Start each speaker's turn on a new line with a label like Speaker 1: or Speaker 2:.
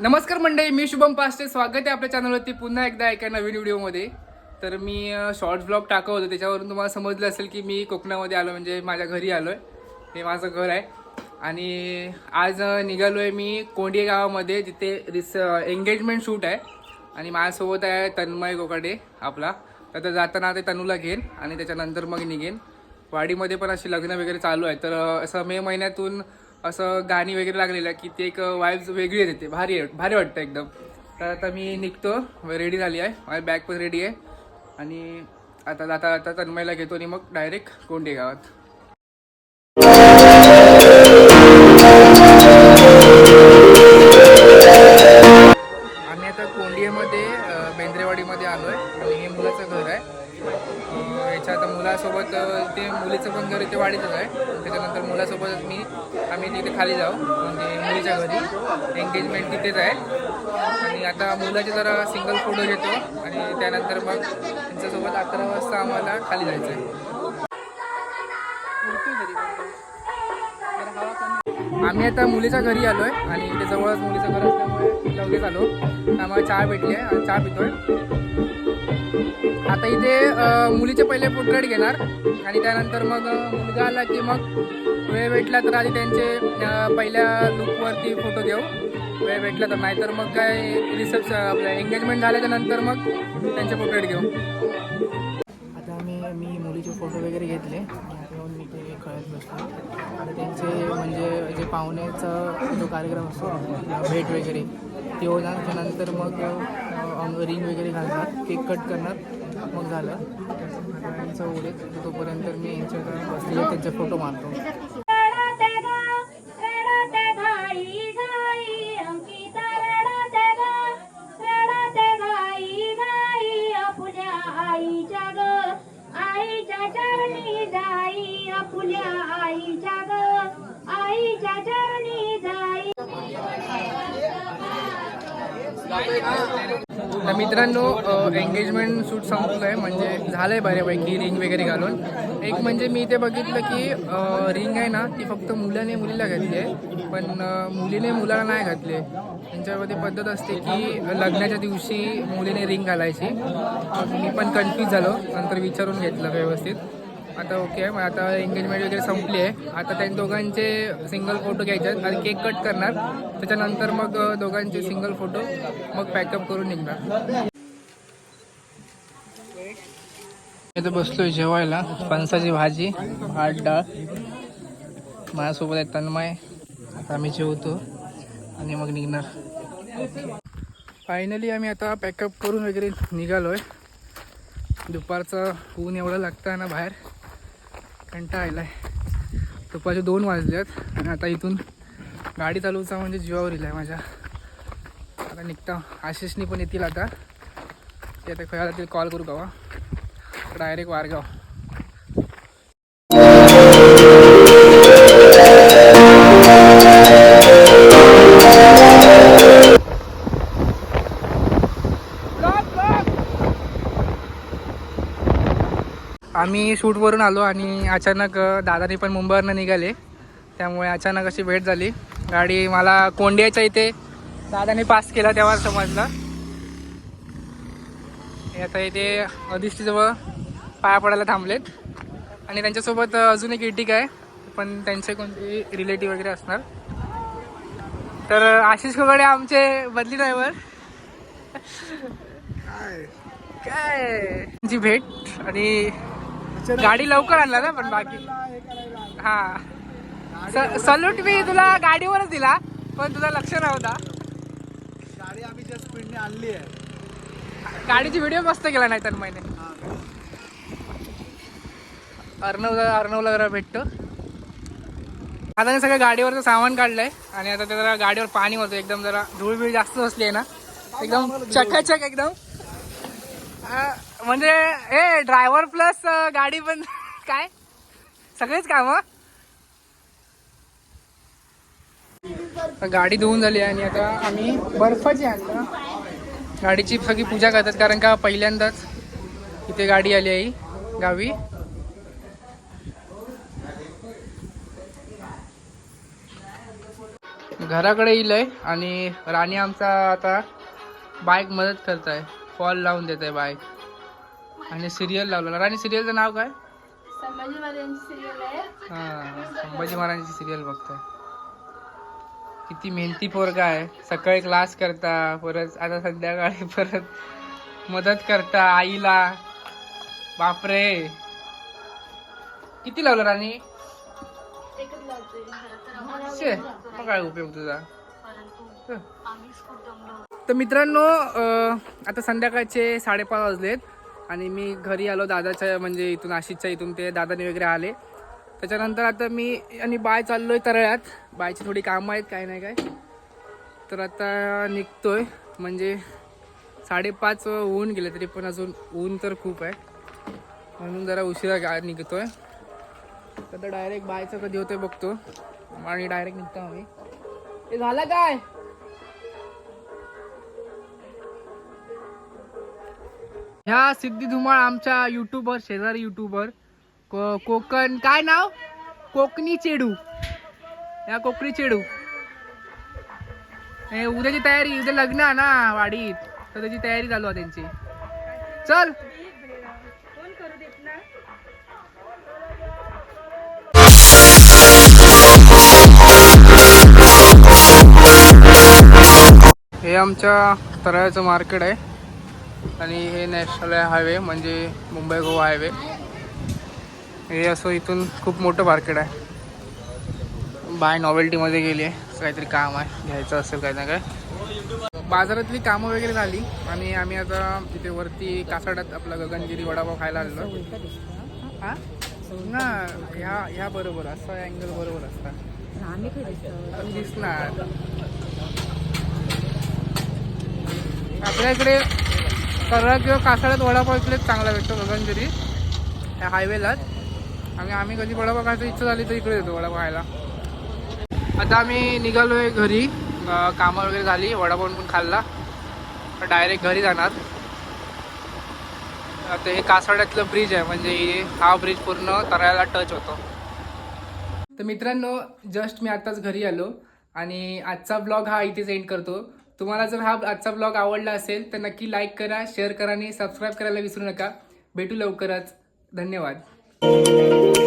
Speaker 1: नमस्कार मंडळी मी शुभम पास्टे. स्वागत आहे आपल्या चॅनलवरती पुन्हा एकदा एका नवीन व्हिडिओमध्ये. तर मी शॉर्ट ब्लॉग टाकत होतो. त्याच्यावरून तुम्हाला समजलं असेल की मी कोकणामध्ये आलो म्हणजे माझ्या घरी आलो आहे हे माझं घर आहे. आणि आज निघालो आहे मी कोंडिये गावामध्ये जिथे रिस एंगेजमेंट शूट आहे. आणि माझ्यासोबत आहे तन्मय गोकाडे आपला. तर जाताना ते तनूला घेईन आणि त्याच्यानंतर मग निघेन. वाडीमध्ये पण अशी लग्न वगैरे चालू आहे. तर असं मे महिन्यातून असं गाणी वगैरे लागलेलं आहे की ते एक वाईब्स वेगळी येते. भारी आहे भारी वाटतं एकदम. तर आता मी निघतो. रेडी झाली आहे. माझी बॅग पण रेडी आहे. आणि आता जाता जाता तन्मयला घेतो आणि मग डायरेक्ट कोंडे गावात. मध्ये बेंद्रेवाडीमध्ये आलो आहे आणि हे मुलाचं घर आहे. याच्या आता मुलासोबत ते मुलीचं पण घर इथे वाढीतच आहे. त्याच्यानंतर मुलासोबतच मी आम्ही तिथे खाली जाऊ. म्हणजे मुलीच्या घरी. एंगेजमेंट तिथेच आहे. आणि आता मुलाचे जरा सिंगल फोटो घेतो. आणि त्यानंतर मग त्यांच्यासोबत अकरा वाजता आम्हाला खाली जायचं आहे आम्ही आता मुलीच्या घरी आलो आहे आणि इथे जवळच मुलीचं घर असल्यामुळे लगेच आलो. त्यामुळे चहा भेटली आहे. आणि चहा पितोय. आता इथे मुलीचे पहिले पोर्ट्रेट घेणार. आणि त्यानंतर मग मुलगा आला की मग वेळ भेटला तर आधी त्यांचे पहिल्या लुकवरती फोटो घेऊ वेळ भेटला तर नाहीतर मग काय रिसेप्शन आपलं एंगेजमेंट झाल्याच्यानंतर मग त्यांचे पोर्ट्रेट घेऊ. आता आम्ही मी मुलीचे फोटो वगैरे घेतले. आणि कळत बसलो आणि त्यांचे म्हणजे जे पाहुण्याचा जो कार्यक्रम असतो भेट वगैरे ते होणार त्यानंतर मग रिंग वगैरे घालणार केक कट करणार मग झालं. आता यांचं तोपर्यंत मी यांच्या बसलेले त्यांचे फोटो मारतो. तर मित्रांनो एंगेजमेंट सूट संपलं आहे म्हणजे झालं आहे बऱ्यापैकी रिंग वगैरे घालून. एक म्हणजे मी ते बघितलं की रिंग आहे ना ती फक्त मुलाने मुलीला घातली आहे पण मुलीने मुलाला नाही घातली. आहे त्यांच्यामध्ये पद्धत असते की लग्नाच्या दिवशी मुलीने रिंग घालायची. मी पण कन्फ्यूज झालो नंतर विचारून घेतलं व्यवस्थित. आता ओके आहे. मग आता एंगेजमेंट वगैरे संपली आहे. आता त्या दोघांचे सिंगल फोटो घ्यायचे आहेत. आणि केक कट करणार. त्याच्यानंतर मग दोघांचे सिंगल फोटो मग पॅकअप करून निघणार. इथं बसलोय जेवायला. फणसाची भाजी भात डाळ. माझ्यासोबत आहे तन्मय. आता आम्ही जेवतो. आणि मग निघणार. फायनली आम्ही आता पॅकअप करून वगैरे निघालो आहे दुपारचं ऊन एवढं लागतं आहे ना बाहेर. कंटा आला आहे दुपारचे दोन वाजले आहेत आणि आता इथून गाडी चालवचा म्हणजे जीवावर येईल आहे माझ्या. आता निघता. आशिषनी पण येतील आता. ते आता खेळायला ते कॉल करू गावा डायरेक्ट वारगाव. आम्ही शूटवरून आलो आणि अचानक दादानी पण मुंबईवरनं निघाले. त्यामुळे अचानक अशी भेट झाली. गाडी मला कोंडियाच्या इथे दादाने पास केला तेव्हा समजलं. आता इथे अधिष्ठीजवळ पाया पडायला थांबलेत. आणि त्यांच्यासोबत अजून एक इटिक आहे पण त्यांचे कोणते रिलेटिव्ह वगैरे असणार. तर आशिष खोगडे आमचे बदली ड्रायव्हर काय? जी भेट आणि गाडी लवकर आणला ना पण बाकी. हा. सल्यूट मी तुला गाडीवरच दिला पण तुझा लक्ष नव्हता.
Speaker 2: गाडी आम्ही ज्या स्पीडने आणली आहे.
Speaker 1: गाडीची व्हिडिओ मस्त केला नाही तर महिने अर्णवला अर्णवला जरा भेटतो. आता मी सगळं गाडीवरचं सामान काढलंय आणि आता ते जरा गाडीवर पाणी होतं एकदम जरा धूळ बीळ जास्त बसली आहे ना. एकदम चकाचक एकदम. म्हणजे हे ड्रायव्हर प्लस गाडी पण काय? सगळेच काम गाडी धुवून झाली आणि आता आम्ही बर्फाची आणलं गाडीची सगळी पूजा करतात कारण का पहिल्यांदाच इथे गाडी आली आहे गावी. घराकडे येईल आहे आणि राणी आमचा आता बाईक मदत करत आहे फॉल लावून देत आहे बाईक आणि सिरियल लावलेला. राणी सिरियलचं नाव काय?
Speaker 3: संभाजी महाराजांची सिरियल आहे.
Speaker 1: हां संभाजी महाराजांची सिरियल बघतोय. किती मेहनती पोरगा आहे. सकाळी क्लास करता परत आता संध्याकाळी परत मदत करता आईला. बापरे. किती लावलं राणी? काय उपयोग तुझा. तर मित्रांनो आता संध्याकाळचे साडेपाच वाजलेत आणि मी घरी आलो दादाच्या म्हणजे इथून आशिषच्या इथून ते दादाने वगैरे आले. त्याच्यानंतर आता मी आणि बाय चाललोय तरळ्यात. बायची थोडी कामं आहेत काय नाही काय. तर आता निघतोय. म्हणजे साडेपाच ऊन गेले तरी पण अजून ऊन तर खूप आहे. म्हणून जरा उशिरा गा निघतोय. तर डायरेक्ट बायचं कधी होतंय बघतो. आणि डायरेक्ट निघतो आम्ही. ते झालं काय? ह्या सिद्धी धुमाळ आमच्या युट्यूबर शेजारी युट्यूबर को कोकण काय नाव? कोकणी चेडू. या कोकणी चेडू. हे उद्याची तयारी उद्या लग्न आहे ना वाडीत. तर त्याची तयारी चालू आहे त्यांची. चल. हे आमच्या तराळ्याचं मार्केट आहे. आणि हे नॅशनल हायवे म्हणजे मुंबई गोवा हायवे. हे असं इथून खूप मोठं मार्केट आहे. बाय नॉवेल्टीमध्ये गेली आहे. असं काहीतरी काम आहे. घ्यायचं असेल काही ना काय बाजारातली कामं वगैरे झाली. आणि आम्ही आता तिथे वरती कासाड्यात आपला गगनगिरी वडापाव खायला आलेलो. हां? ना ह्या ह्या बरोबर. असं अँगल बरोबर असता. दिसणार. आपल्या इकडे सरळ किंवा कासाळ्यात वडापाव इकडेच चांगला भेटतो गगनगिरी. त्या हायवेलाच आणि आम्ही कधी वडापाव खायचं इच्छा झाली तर इकडे येतो वडापाव खायला आता आम्ही निघालोय घरी. कामं वगैरे झाली वडापाव पण खाल्ला. डायरेक्ट घरी जाणार. आता हे कासाड्यातलं ब्रिज आहे म्हणजे हा ब्रिज पूर्ण तरायला टच होतो. तर मित्रांनो जस्ट मी आत्ताच घरी आलो. आणि आजचा ब्लॉग हा इथेच एंड करतो. तुम्हाला जर हा आजचा ब्लॉग आवडला असेल तर नक्की लाईक करा शेअर करा आणि सबस्क्राईब करायला विसरू नका. भेटू लवकरच. धन्यवाद.